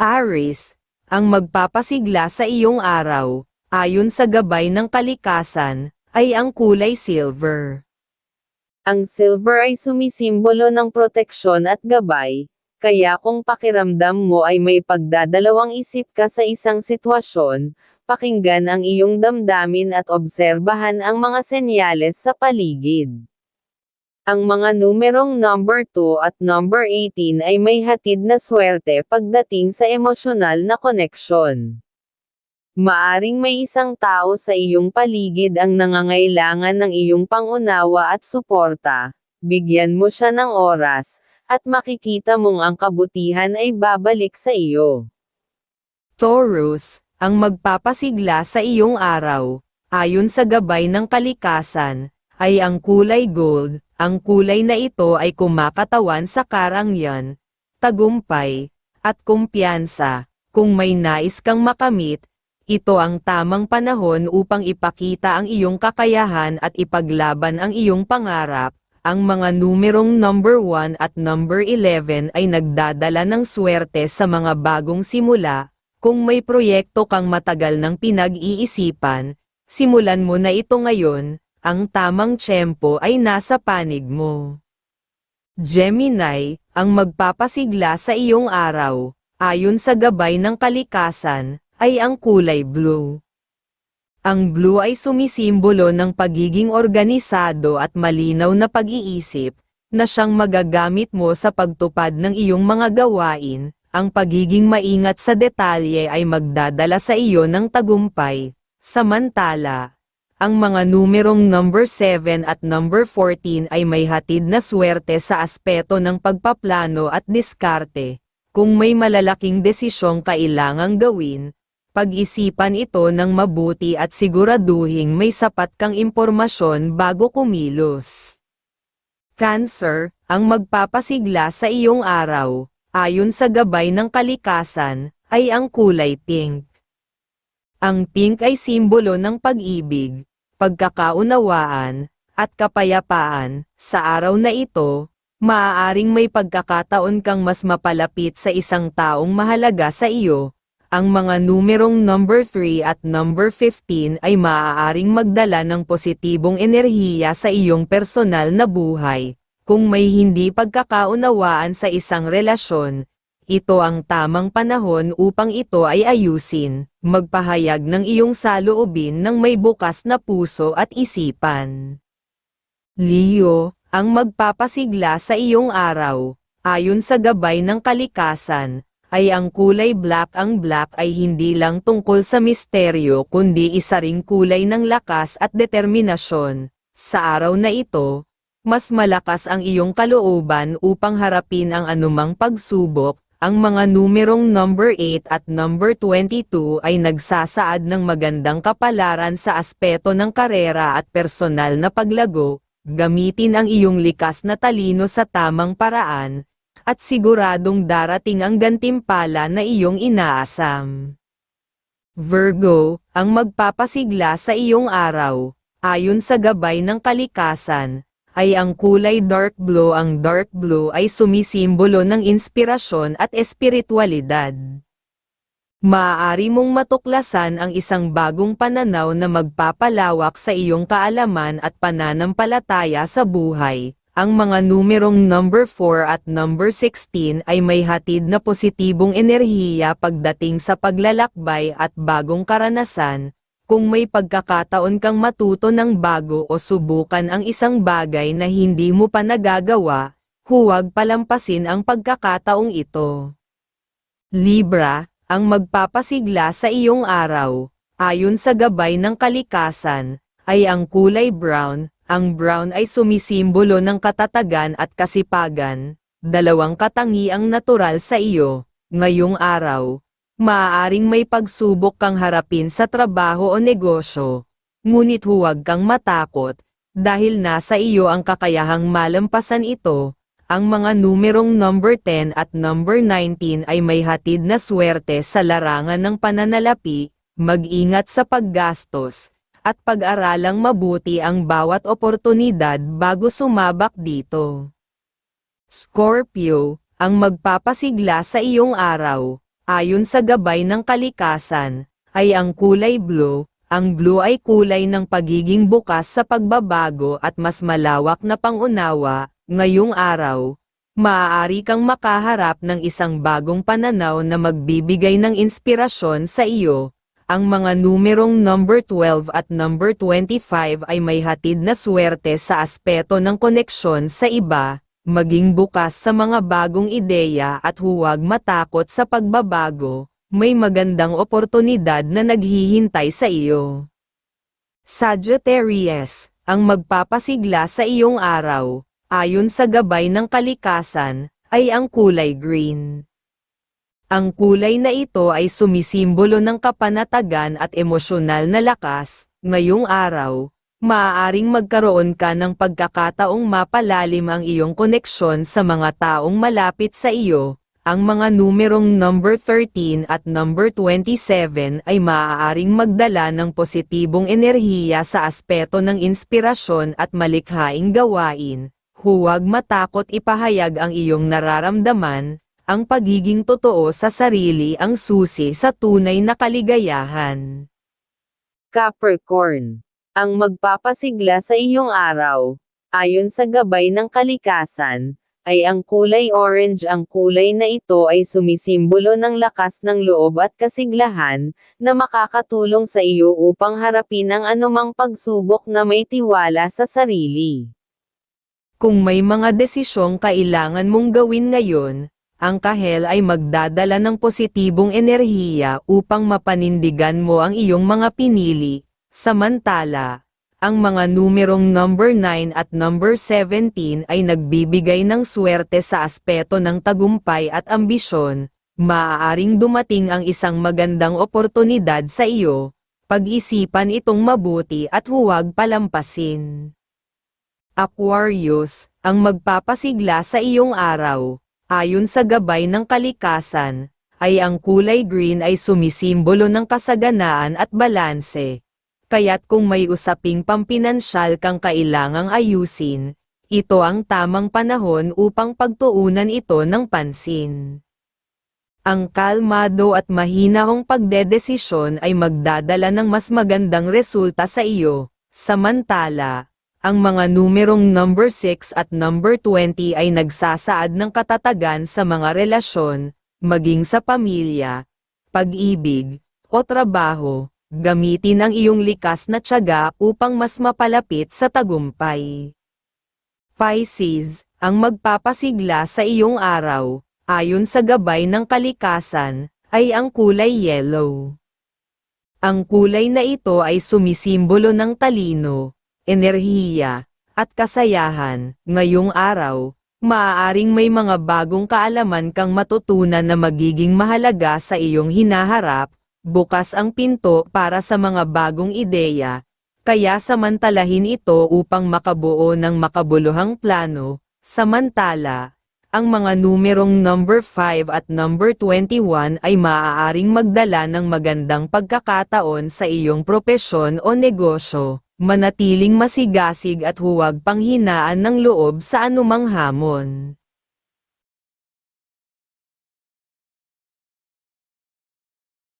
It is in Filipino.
Aris, ang magpapasigla sa iyong araw, ayon sa gabay ng kalikasan, ay ang kulay silver. Ang silver ay sumisimbolo ng proteksyon at gabay, kaya kung pakiramdam mo ay may pagdadalawang isip ka sa isang sitwasyon, pakinggan ang iyong damdamin at obserbahan ang mga senyales sa paligid. Ang mga numerong number 2 at number 18 ay may hatid na swerte pagdating sa emosyonal na koneksyon. Maaring may isang tao sa iyong paligid ang nangangailangan ng iyong pangunawa at suporta. Bigyan mo siya ng oras, at makikita mong ang kabutihan ay babalik sa iyo. Taurus, ang magpapasigla sa iyong araw, ayon sa gabay ng kalikasan, ay ang kulay gold, ang kulay na ito ay kumakatawan sa karangyan, tagumpay, at kumpiyansa. Kung may nais kang makamit, ito ang tamang panahon upang ipakita ang iyong kakayahan at ipaglaban ang iyong pangarap. Ang mga numerong number 1 at number 11 ay nagdadala ng swerte sa mga bagong simula. Kung may proyekto kang matagal ng pinag-iisipan, simulan mo na ito ngayon, ang tamang tiyempo ay nasa panig mo. Gemini, ang magpapasigla sa iyong araw, ayon sa gabay ng kalikasan, ay ang kulay blue. Ang blue ay sumisimbolo ng pagiging organisado at malinaw na pag-iisip, na siyang magagamit mo sa pagtupad ng iyong mga gawain, ang pagiging maingat sa detalye ay magdadala sa iyo ng tagumpay. Samantala, ang mga numerong number 7 at number 14 ay may hatid na swerte sa aspeto ng pagpaplano at diskarte. Kung may malalaking desisyong kailangang gawin, pag-isipan ito ng mabuti at siguraduhing may sapat kang impormasyon bago kumilos. Cancer, ang magpapasigla sa iyong araw, ayon sa gabay ng kalikasan, ay ang kulay pink. Ang pink ay simbolo ng pag-ibig, pagkakaunawaan, at kapayapaan, sa araw na ito, maaaring may pagkakataon kang mas mapalapit sa isang taong mahalaga sa iyo. Ang mga numerong number 3 at number 15 ay maaaring magdala ng positibong enerhiya sa iyong personal na buhay. Kung may hindi pagkakaunawaan sa isang relasyon, ito ang tamang panahon upang ito ay ayusin, magpahayag ng iyong saloobin ng may bukas na puso at isipan. Leo, ang magpapasigla sa iyong araw, ayon sa gabay ng kalikasan, ay ang kulay black ang black ay hindi lang tungkol sa misteryo kundi isa ring kulay ng lakas at determinasyon. Sa araw na ito, mas malakas ang iyong kalooban upang harapin ang anumang pagsubok, ang mga numerong number 8 at number 22 ay nagsasaad ng magandang kapalaran sa aspeto ng karera at personal na paglago, gamitin ang iyong likas na talino sa tamang paraan, at siguradong darating ang gantimpala na iyong inaasam. Virgo, ang magpapasigla sa iyong araw, ayon sa gabay ng kalikasan, ay ang kulay dark blue. Ang dark blue ay sumisimbolo ng inspirasyon at espiritualidad. Maaari mong matuklasan ang isang bagong pananaw na magpapalawak sa iyong kaalaman at pananampalataya sa buhay. Ang mga numerong number 4 at number 16 ay may hatid na positibong enerhiya pagdating sa paglalakbay at bagong karanasan, kung may pagkakataon kang matuto ng bago o subukan ang isang bagay na hindi mo pa nagagawa, huwag palampasin ang pagkakataong ito. Libra, ang magpapasigla sa iyong araw, ayon sa gabay ng kalikasan, ay ang kulay brown, ang brown ay sumisimbolo ng katatagan at kasipagan, dalawang katangiang natural sa iyo, ngayong araw, Maaaring may pagsubok kang harapin sa trabaho o negosyo, ngunit huwag kang matakot, dahil nasa iyo ang kakayahang malampasan ito, ang mga numerong number 10 at number 19 ay may hatid na swerte sa larangan ng pananalapi, mag-ingat sa paggastos, at pag-aralang mabuti ang bawat oportunidad bago sumabak dito. Scorpio, ang magpapasigla sa iyong araw, ayon sa gabay ng kalikasan, ay ang kulay blue. Ang blue ay kulay ng pagiging bukas sa pagbabago at mas malawak na pangunawa. Ngayong araw, maaari kang makaharap ng isang bagong pananaw na magbibigay ng inspirasyon sa iyo. Ang mga numerong number 12 at number 25 ay may hatid na swerte sa aspeto ng koneksyon sa iba, maging bukas sa mga bagong ideya at huwag matakot sa pagbabago, may magandang oportunidad na naghihintay sa iyo. Sagittarius, ang magpapasigla sa iyong araw, ayon sa gabay ng kalikasan, ay ang kulay green. Ang kulay na ito ay sumisimbolo ng kapanatagan at emosyonal na lakas. Ngayong araw, maaaring magkaroon ka ng pagkakataong mapalalim ang iyong koneksyon sa mga taong malapit sa iyo. Ang mga numerong number 13 at number 27 ay maaaring magdala ng positibong enerhiya sa aspeto ng inspirasyon at malikhaing gawain. Huwag matakot ipahayag ang iyong nararamdaman, ang pagiging totoo sa sarili ang susi sa tunay na kaligayahan. Capricorn, ang magpapasigla sa iyong araw, ayon sa gabay ng kalikasan, ay ang kulay orange ang kulay na ito ay sumisimbolo ng lakas ng loob at kasiglahan, na makakatulong sa iyo upang harapin ang anumang pagsubok na may tiwala sa sarili. Kung may mga desisyong kailangan mong gawin ngayon, ang kahel ay magdadala ng positibong enerhiya upang mapanindigan mo ang iyong mga pinili. Samantala, ang mga numerong number 9 at number 17 ay nagbibigay ng swerte sa aspeto ng tagumpay at ambisyon. Maaaring dumating ang isang magandang oportunidad sa iyo. Pag-isipan itong mabuti at huwag palampasin. Aquarius, ang magpapasigla sa iyong araw ayon sa gabay ng kalikasan, ay ang kulay green ay sumisimbolo ng kasaganaan at balanse. Kaya't kung may usaping pampinansyal kang kailangang ayusin, ito ang tamang panahon upang pagtuunan ito ng pansin. Ang kalmado at mahinahong pagdedesisyon ay magdadala ng mas magandang resulta sa iyo, samantala, ang mga numerong number 6 at number 20 ay nagsasaad ng katatagan sa mga relasyon, maging sa pamilya, pag-ibig, o trabaho. Gamitin ang iyong likas na tiyaga upang mas mapalapit sa tagumpay. Pisces, ang magpapasigla sa iyong araw, ayon sa gabay ng kalikasan, ay ang kulay yellow. Ang kulay na ito ay sumisimbolo ng talino, enerhiya, at kasayahan, ngayong araw, maaaring may mga bagong kaalaman kang matutunan na magiging mahalaga sa iyong hinaharap, bukas ang pinto para sa mga bagong ideya, kaya samantalahin ito upang makabuo ng makabuluhang plano, samantala, ang mga numerong number 5 at number 21 ay maaaring magdala ng magandang pagkakataon sa iyong propesyon o negosyo manatiling masigasig at huwag panghinaan ng loob sa anumang hamon.